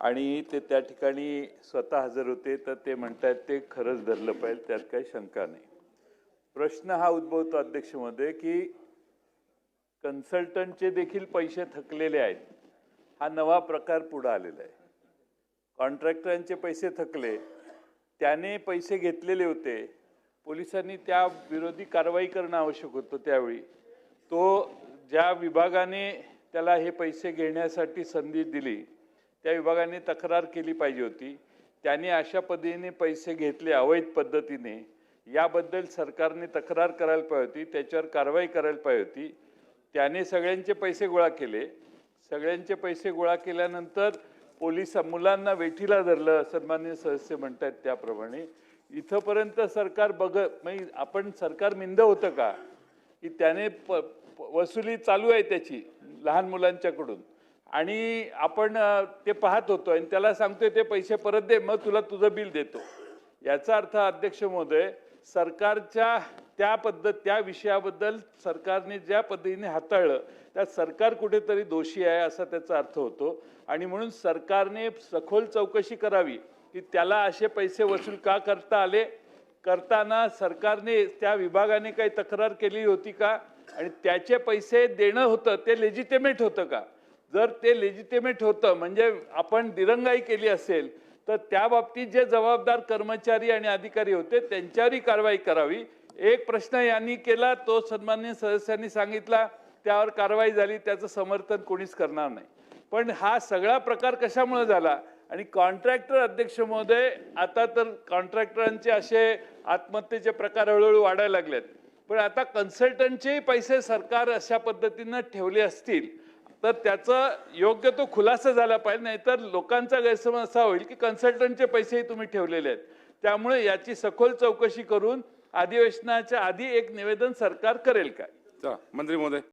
आणि ते त्या ठिकाणी स्वतः हजर होते तर ते म्हणतात ते खरंच धरलं पाहिजे त्यात काही शंका नाही. प्रश्न हा उद्भवतो अध्यक्षमध्ये की कन्सल्टंटचे देखील पैसे थकलेले आहेत. हा नवा प्रकार पुढं आलेला आहे. कॉन्ट्रॅक्टरांचे पैसे थकले. त्याने पैसे घेतलेले होते. पोलिसांनी त्या विरोधी कारवाई करणं आवश्यक होतं त्यावेळी. तो ज्या विभागाने त्याला हे पैसे घेण्यासाठी संधी दिली त्या विभागाने तक्रार केली पाहिजे होती. त्याने अशा पद्धतीने पैसे घेतले अवैध पद्धतीने. याबद्दल सरकारने तक्रार करायला पाहिजे होती त्याच्यावर कारवाई करायला पाहिजे होती. त्याने सगळ्यांचे पैसे गोळा केले. सगळ्यांचे पैसे गोळा केल्यानंतर पोलीस मुलांना वेठीला धरलं सन्मान्य सदस्य म्हणतात त्याप्रमाणे. इथंपर्यंत सरकार बघ म्हणजे आपण सरकार मिंद होतं का? की त्याने प- वसुली चालू आहे त्याची लहान मुलांच्याकडून. आणि आपण ते पाहत होतो आणि त्याला सांगतोय ते पैसे परत दे मग तुला तुझं बिल देतो. याचा अर्थ अध्यक्ष महोदय सरकारच्या त्या पद्धत त्या विषयाबद्दल सरकारने ज्या पद्धतीने हाताळलं त्यात सरकार कुठेतरी दोषी आहे असा त्याचा अर्थ होतो. आणि म्हणून सरकारने सखोल चौकशी करावी की त्याला असे पैसे वसूल का करता आले? करताना सरकारने त्या विभागाने काही तक्रार केली होती का? आणि त्याचे पैसे देणं होतं ते लेजिटेमेट होतं का? जर ते लेजिटिमेट होतं म्हणजे आपण दिरंगाई केली असेल तर त्या बाबतीत जे जबाबदार कर्मचारी आणि अधिकारी होते त्यांच्यावरही कारवाई करावी. एक प्रश्न यांनी केला तो सन्मान्य सदस्यांनी सांगितला त्यावर कारवाई झाली त्याचं समर्थन कोणीच करणार नाही. पण हा सगळा प्रकार कशामुळे झाला? आणि कॉन्ट्रॅक्टर अध्यक्ष महोदय आता तर कॉन्ट्रॅक्टरांचे असे आत्महत्येचे प्रकार हळूहळू वाढायला लागलेत. पण आता कन्सल्टंटचेही पैसे सरकार अशा पद्धतीनं ठेवले असतील तर त्याचं योग्य तो खुलासा झाला पाहिजे नाहीतर लोकांचा गैरसमज असा होईल की कन्सल्टंटचे पैसेही तुम्ही ठेवलेले आहेत. त्यामुळे याची सखोल चौकशी करून अधिवेशनाच्या आधी एक निवेदन सरकार करेल काय? मंत्री महोदय.